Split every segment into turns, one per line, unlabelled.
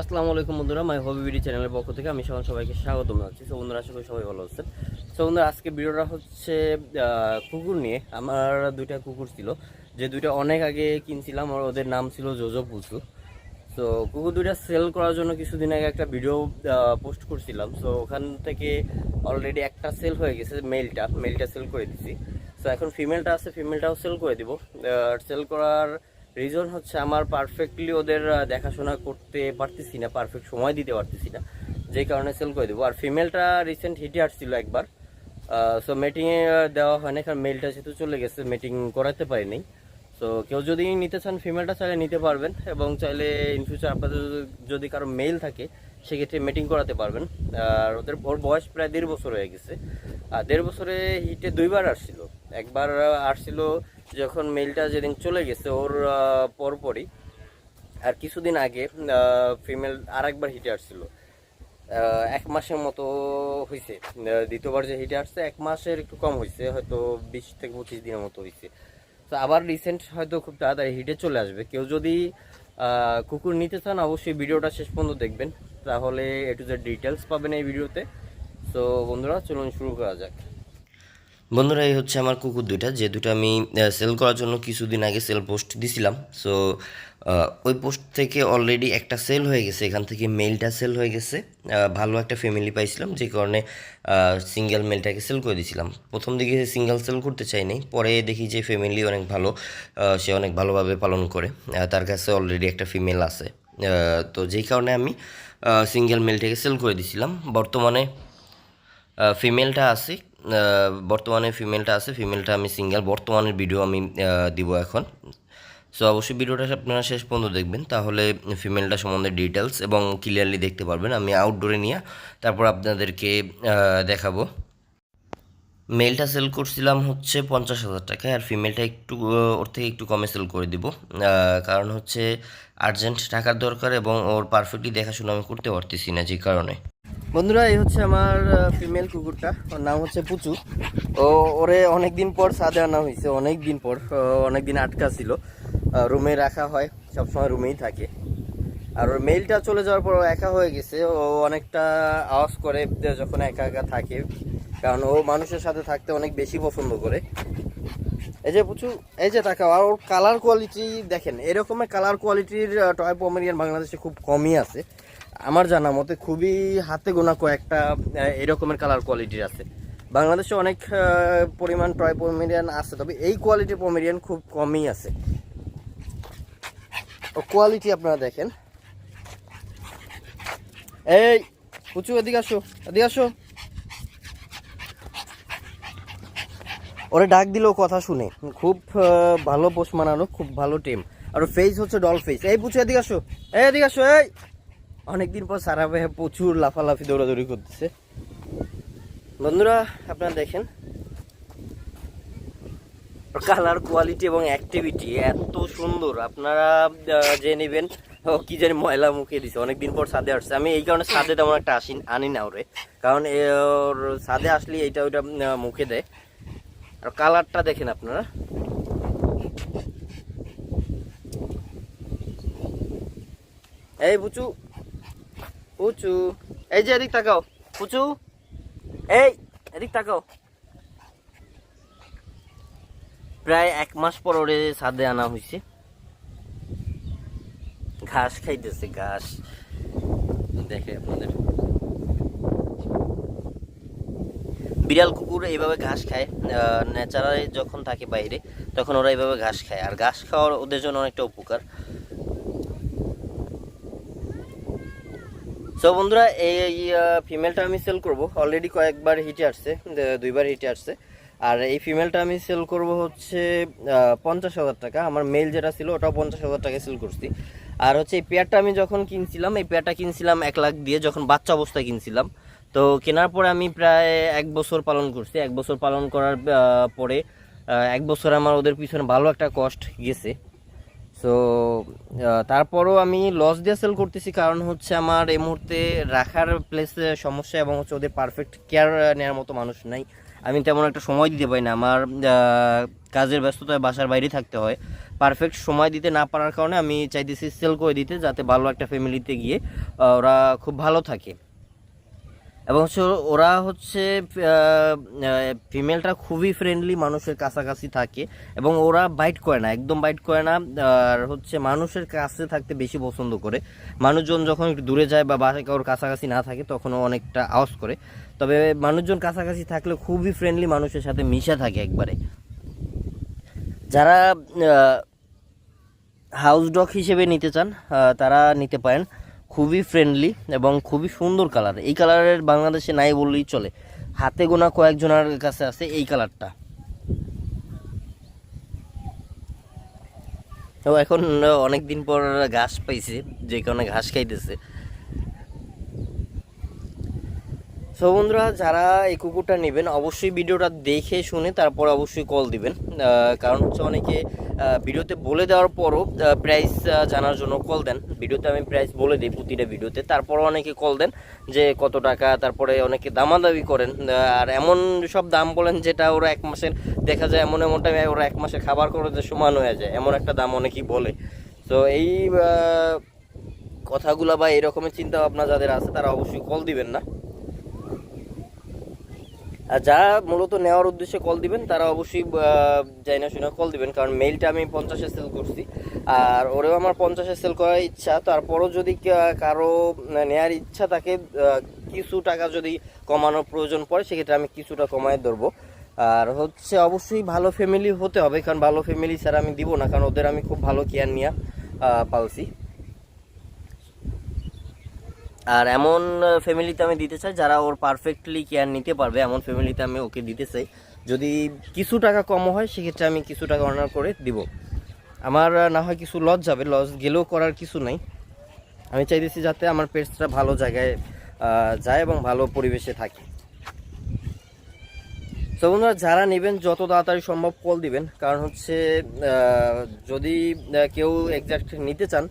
আসসালামু আলাইকুম বন্ধুরা, মাই হবি বিডি চ্যানেলের পক্ষ থেকে আমি সবাই সবাইকে স্বাগতম জানাচ্ছি। সো বন্ধুরা, আশা করি সবাই ভালো আছেন। সো বন্ধুরা, আজকে ভিডিওটা হচ্ছে কুকুর নিয়ে। আমার দুইটা কুকুর ছিল, যে দুইটা অনেক আগে কিনছিলাম, আর ওদের নাম ছিল জোজো পুসু তো কুকুর দুইটা সেল করার জন্য কিছুদিন আগে একটা ভিডিও পোস্ট করছিলাম। সো ওখান থেকে অলরেডি একটা সেল হয়ে গেছে মেলটা মেলটা সেল করে দিছি। সো এখন ফিমেলটা আছে ফিমেলটাও সেল করে দিব। সেল করার রিজন হচ্ছে আমার পারফেক্টলি ওদের দেখাশোনা করতে পারতেছি না পারফেক্ট সময় দিতে পারতেছি না, যেই কারণে সেল করে দেবো। আর ফিমেলটা রিসেন্ট হিটে আসছিল একবার সো মিটিংয়ে দেওয়া হয় না কারণ মেলটা যেহেতু চলে গেছে মিটিং করাতে পারিনি সো কেউ যদি নিতে চান ফিমেলটা চাইলে নিতে পারবেন, এবং চাইলে ইন ফিউচার আপনাদের যদি কারও মেল থাকে, সেক্ষেত্রে মিটিং করাতে পারবেন। আর ওদের, ওর বয়স প্রায় দেড় বছর হয়ে গেছে। আর দেড় বছরে হিটে দুইবার আসছিল। একবার আসছিল যখন মেলটা যেদিন চলে গেছে ওর পরপরই, আর কিছুদিন আগে ফিমেল আর একবার হিটে আসছিল। এক মাসের মতো হয়েছে দ্বিতীয়বার যে হিটে আসছে, এক মাসের একটু কম হয়েছে হয়তো বিশ থেকে পঁচিশ দিনের মতো হয়েছে তো আবার রিসেন্ট হয়তো খুব তাড়াতাড়ি হিটে চলে আসবে। কেউ যদি কুকুর নিতে চান, অবশ্যই ভিডিওটা শেষ পর্যন্ত দেখবেন। তাহলে এ টু জেড ডিটেলস পাবেন এই ভিডিওতে। তো বন্ধুরা, চলুন শুরু করা যাক। বন্ধুরা, এই হচ্ছে আমার কুকুর দুইটা, যে দুটো আমি সেল করার জন্য কিছুদিন আগে সেল পোস্ট দিছিলাম। সো ওই পোস্ট থেকে অলরেডি একটা সেল হয়ে গেছে। এখান থেকে মেলটা সেল হয়ে গেছে। ভালো একটা ফ্যামিলি পাইছিলাম, যে কারণে সিঙ্গেল মেলটাকে সেল করে দিয়েছিলাম প্রথম দিকে সিঙ্গেল সেল করতে চাইনি পরে দেখি যে ফ্যামিলি অনেক ভালো সে অনেক ভালোভাবে পালন করে। তার কাছে অলরেডি একটা ফিমেল আছে। তো যেই কারণে আমি সিঙ্গেল মেলটাকে সেল করে দিয়েছিলাম বর্তমানে ফিমেলটা আছে বর্তমানে ফিমেলটা আছে ফিমেলটা আমি সিঙ্গেল বর্তমানের ভিডিও আমি দিব এখন। সো অবশ্যই ভিডিওটা আপনারা শেষ পর্যন্ত দেখবেন। তাহলে ফিমেলটা সম্বন্ধে ডিটেলস এবং ক্লিয়ারলি দেখতে পারবেন। আমি আউটডোরে নিয়ে তারপর আপনাদেরকে দেখাবো। মেলটা সেল করছিলাম হচ্ছে পঞ্চাশ হাজার টাকায় আর ফিমেলটা একটু ওর থেকে একটু কমে সেল করে দিব। কারণ হচ্ছে আর্জেন্ট টাকার দরকার এবং ওর পারফেক্টলি দেখাশোনা আমি করতে পারতেছি না যে কারণে। বন্ধুরা, এই হচ্ছে আমার ফিমেল কুকুরটা। ওর নাম হচ্ছে পুচু। ও, ওরে অনেক দিন পর সাদে আনা হয়েছে। অনেক দিন পর অনেক দিন আটকা ছিল। রুমে রাখা হয়, সবসময় রুমেই থাকে। আর ওর মেলটা চলে যাওয়ার পর একা হয়ে গেছে। ও অনেকটা আওয়াজ করে যখন একা একা থাকে, কারণ ও মানুষের সাথে থাকতে অনেক বেশি পছন্দ করে। এই যে পুচু, এই যে তাকাও, আর ওর কালার কোয়ালিটি দেখেন। এরকমের কালার কোয়ালিটির টয় পমেরিয়ান বাংলাদেশে খুব কমই আছে। আমার জানা মতে খুবই হাতে গোনা কয়েকটা এরকমের কালার কোয়ালিটির আছে। বাংলাদেশে অনেক পরিমাণ টয় পমেরিয়ান আছে, তবে এই কোয়ালিটির পমেরিয়ান খুব কমই আছে। ও কোয়ালিটি আপনারা দেখেন। এই পুচু এদিকে আসো এদিকে আসো। ওরে ডাক দিলেও কথা শুনে। খুব ভালো পোষ মানানো, খুব ভালো টিম আর ফেস হচ্ছে ডল ফেস এই পুচু এদিকে আসো। এই, এদিকে আসো, এই। অনেকদিন পর সারা ভাই প্রচুর লাফালাফি, দৌড়াদৌড়ি করতেছে। বন্ধুরা, আপনারা দেখেন, কালার কোয়ালিটি এবং অ্যাক্টিভিটি এত সুন্দর। আপনারা যে নেবেন, ও, কি জানি ময়লা মুখে দিছে। অনেকদিন পর ছাদে আসছে। আমি এই কারণে ছাদে তেমন একটা আসি, আনি না ওরে। কারণ ওর ছাদে আসলে এইটা ওইটা মুখে দেয়। আর কালারটা দেখেন আপনারা। এই পুচু পুচু এই যে এদিক তাকাও। পুচু এই, এদিক তাকাও। প্রায় এক মাস পর ওরে ছাদে আনা হয়েছে ঘাস খাইতেছে, ঘাস। দেখে আপনাদের। বিড়াল, কুকুর এইভাবে ঘাস খায়। ন্যাচারালি যখন থাকে বাইরে, তখন ওরা এইভাবে ঘাস খায়। আর ঘাস খাওয়ার ওদের জন্য অনেকটা উপকার। সো বন্ধুরা, এই ফিমেলটা আমি সেল করব। অলরেডি কয়েকবার হিটে আসছে দুইবার হিটে আসছে। আর এই ফিমেলটা আমি সেল করব হচ্ছে পঞ্চাশ হাজার টাকা। আমার মেল যেটা ছিল, ওটাও পঞ্চাশ হাজার টাকা সেল করছি। আর হচ্ছে, এই পেয়ারটা আমি যখন কিনছিলাম, এই পেয়ারটা কিনছিলাম এক লাখ দিয়ে যখন বাচ্চা অবস্থায় কিনছিলাম। তো কেনার পরে আমি প্রায় এক বছর পালন করছি। এক বছর পালন করার পরে এক বছর আমার ওদের পিছনে ভালো একটা কষ্ট গেছে। সো তারপরও আমি লস দিয়ে সেল করতেছি কারণ হচ্ছে আমার এই মুহূর্তে রাখার প্লেসে সমস্যা এবং হচ্ছে ওদের পারফেক্ট কেয়ার নেওয়ার মতো মানুষ নাই। আমি তেমন একটা সময় দিতে পারি না। আমার কাজের ব্যস্ততায় বাসার বাইরে থাকতে হয়। পারফেক্ট সময় দিতে না পারার কারণে আমি চাইতেছি সেল করে দিতে যাতে ভালো একটা ফ্যামিলিতে গিয়ে ওরা খুব ভালো থাকে। এবং ওরা হচ্ছে ফিমেলটা খুবই ফ্রেন্ডলি মানুষের কাছাকাছি থাকে এবং ওরা বাইট করে না, একদম বাইট করে না। আর হচ্ছে মানুষের কাছে থাকতে বেশি পছন্দ করে। মানুষজন যখন একটু দূরে যায় বা বাসায় কারোর কাছাকাছি না থাকে তখন অনেকটা আওয়াজ করে। তবে মানুষজন কাছাকাছি থাকলে খুবই ফ্রেন্ডলি মানুষের সাথে মিশে থাকে একবারে। যারা হাউস ডগ হিসেবে নিতে চান তারা নিতে পারেন। খুবই ফ্রেন্ডলি এবং খুবই সুন্দর কালার এই কালারের বাংলাদেশে নাই বললেই চলে। হাতে গোনা কয়েকজনের কাছে আছে এই কালারটা তো এখন অনেক দিন পর ঘাস পাইছে, যে কারণে ঘাস খাইতেছে। সো বন্ধুরা, যারা এই কুকুরটা নেবেন, অবশ্যই ভিডিওটা দেখে শুনে তারপর অবশ্যই কল দিবেন। কারণ হচ্ছে অনেকে ভিডিওতে বলে দেওয়ার পরও প্রাইস জানার জন্য কল দেন। ভিডিওতে আমি প্রাইস বলে দিই প্রতিটা ভিডিওতে। তারপরও অনেকে কল দেন যে, কত টাকা? তারপরে অনেকে দামাদামি করেন। আর এমন সব দাম বলেন যেটা ওরা এক মাসের, দেখা যায় এমন এমন টাইমে ওরা এক মাসে খাবার করতে সমান হয়ে যায়। এমন একটা দাম অনেকেই বলে। তো এই কথাগুলো বা এরকমের চিন্তা ভাবনা যাদের আছে, তারা অবশ্যই কল দিবেন না। যারা মূলত নেওয়ার উদ্দেশ্যে কল দিবেন, তারা অবশ্যই যাই না শুনে কল দিবেন, কারণ মেইলটা আমি পঞ্চাশে সেল করছি। আর ওরেও আমার পঞ্চাশে সেল করার ইচ্ছা, তারপরও যদি কারও নেওয়ার ইচ্ছা থাকে কিছু টাকা যদি কমানোর প্রয়োজন পড়ে, সেক্ষেত্রে আমি কিছুটা কমায় ধরবো। আর হচ্ছে অবশ্যই ভালো ফ্যামিলি হতে হবে, কারণ ভালো ফ্যামিলি স্যার আমি দিব না, কারণ ওদের আমি খুব ভালো কেয়ার নিয়ে পালছি। আর এমন ফ্যামিলিতে আমি দিতে চাই যারা ওর পারফেক্টলি কেয়ার নিতে পারবে, এমন ফ্যামিলিতে আমি ওকে দিতে চাই। যদি কিছু টাকা কম হয়, সেক্ষেত্রে আমি কিছু টাকা অর্ডার করে দিব। আমার না হয় কিছু লস যাবে লস গেলেও করার কিছু নাই। আমি চাইতেছি যাতে আমার পেটসটা ভালো জায়গায় যায় এবং ভালো পরিবেশে থাকে। তো বন্ধুরা, যারা নেবেন, যত তাড়াতাড়ি সম্ভব কল দিবেন। কারণ হচ্ছে যদি কেউ এক্সাক্ট নিতে চান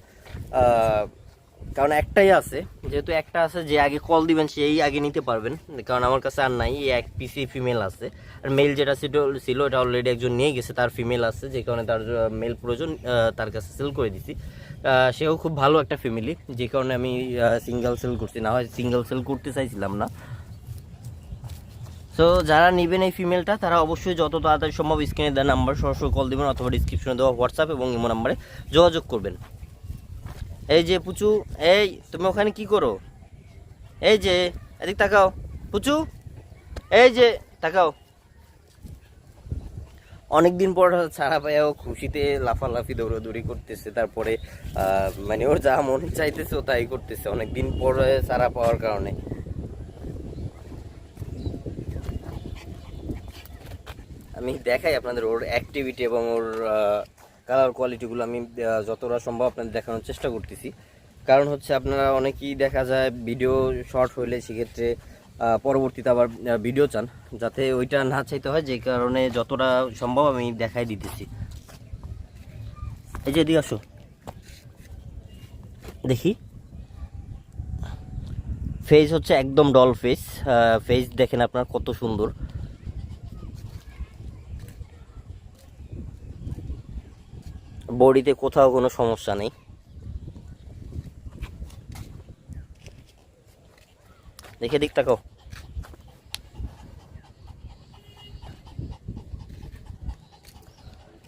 কারণ একটাই আছে, যেহেতু একটা আছে যে আগে কল দিবেন সেই আগে নিতে পারবেন। কারণ আমার কাছে আর নাই এক পিসি ফিমেল আছে। আর মেল যেটা ছিল এটা অলরেডি একজন নিয়ে গেছে, তার ফিমেল আছে, যে কারণে তার মেল প্রয়োজন তার কাছে সেল করে দিছি। সেও খুব ভালো একটা ফ্যামিলি যে কারণে আমি সিঙ্গেল সেল করছি। না হয় সিঙ্গেল সেল করতে চাইছিলাম না। তো যারা নেবেন এই ফিমেলটা তারা অবশ্যই যত তাড়াতাড়ি সম্ভব স্ক্রিনে দেওয়া নাম্বার সরাসরি কল দেবেন, অথবা ডিসক্রিপশনে দেওয়া হোয়াটসঅ্যাপ এবং ইমো নাম্বারে যোগাযোগ করবেন। এই যে পুচু, এই, তুমি ওখানে কি করো? এই যে, এদিক তাকাও। পুচু, এই যে, তাকাও। অনেকদিন পর ছাড়া পাইয়াও খুশিতে লাফালাফি, দৌড়াদৌড়ি করতেছে, তারপরে মানে ওর যা মন চাইতেছে ও তাই করতেছে, অনেকদিন পরে ছাড়া পাওয়ার কারণে। আমি দেখাই আপনাদের ওর অ্যাক্টিভিটি এবং ওর কালার কোয়ালিটিগুলো আমি যতটা সম্ভব আপনাদের দেখানোর চেষ্টা করতেছি। কারণ হচ্ছে আপনারা অনেকেই দেখা যায় ভিডিও শর্ট হইলে সেক্ষেত্রে পরবর্তীতে আবার ভিডিও চান, যাতে ওইটা না চাইতে হয়, যে কারণে যতটা সম্ভব আমি দেখাই দিতেছি। এই যে এদিকে আসো। দেখি। ফেস হচ্ছে একদম ডল ফেস ফেস দেখেন আপনার কত সুন্দর। বডিতে কোথাও কোনো সমস্যা নেই। দেখে দিক তাকাও।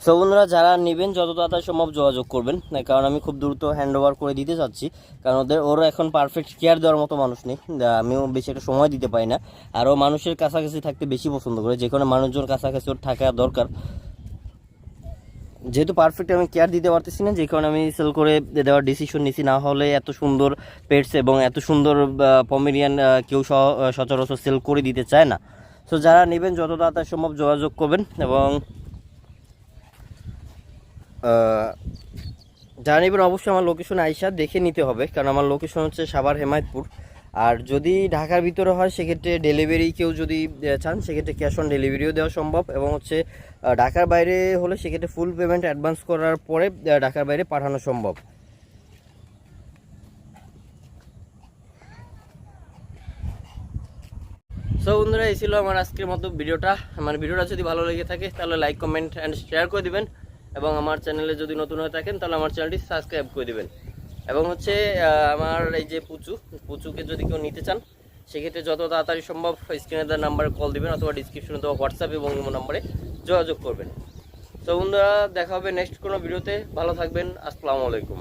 সো বন্ধুরা যারা নেবেন যত তাড়াতাড়ি সম্ভব যোগাযোগ করবেন। না, কারণ আমি খুব দ্রুত হ্যান্ড ওভার করে দিতে চাচ্ছি। কারণ ওদের ওর এখন পারফেক্ট কেয়ার দেওয়ার মতো মানুষ নেই। আমিও বেশি একটা সময় দিতে পারি না। আরও মানুষের কাছাকাছি থাকতে বেশি পছন্দ করে। যে কোনো মানুষজন কাছাকাছি ওর থাকা দরকার। যেহেতু পারফেক্ট আমি কেয়ার দিতে পারতেছি না, যে কারণে আমি সেল করে দেওয়ার ডিসিশন নিছি, না হলে এত সুন্দর পেটস এবং এত সুন্দর পমেরিয়ান কেউ সচরাচর সেল করে দিতে চায় না। সো যারা নেবেন, যত তাড়াতাড়ি সম্ভব যোগাযোগ করবেন এবং যারা নেবেন অবশ্যই আমার লোকেশন আইসা দেখে নিতে হবে, কারণ আমার লোকেশন হচ্ছে সাভার হেমায়তপুর। আর যদি ঢাকার ভিতরে হয়, সেক্ষেত্রে ডেলিভারি কেউ যদি চান, সেক্ষেত্রে ক্যাশ অন ডেলিভারিও দেওয়া সম্ভব এবং হচ্ছে ঢাকার বাইরে হলে সেক্ষেত্রে ফুল পেমেন্ট অ্যাডভান্স করার পরে ঢাকার বাইরে পাঠানো সম্ভব। সো বন্ধুরা, এই ছিল আমার আজকের মতো ভিডিওটা। আমার ভিডিওটা যদি ভালো লেগে থাকে, তাহলে লাইক কমেন্ট অ্যান্ড শেয়ার করে দিবেন। এবং আমার চ্যানেলে যদি নতুন হয়ে থাকেন, তাহলে আমার চ্যানেলটি সাবস্ক্রাইব করে দেবেন। এবং হচ্ছে আমার এই যে পুচু, পুচুকে যদি কেউ নিতে চান, সেক্ষেত্রে যত তাড়াতাড়ি সম্ভব স্ক্রিনে দেওয়ার নাম্বারে কল দেবেন অথবা ডিসক্রিপশনে দেওয়া হোয়াটসঅ্যাপ এবং নাম্বারে যোগাযোগ করবেন। তো বন্ধুরা, দেখা হবে নেক্সট কোনো ভিডিওতে ভালো থাকবেন। আসসালামু আলাইকুম।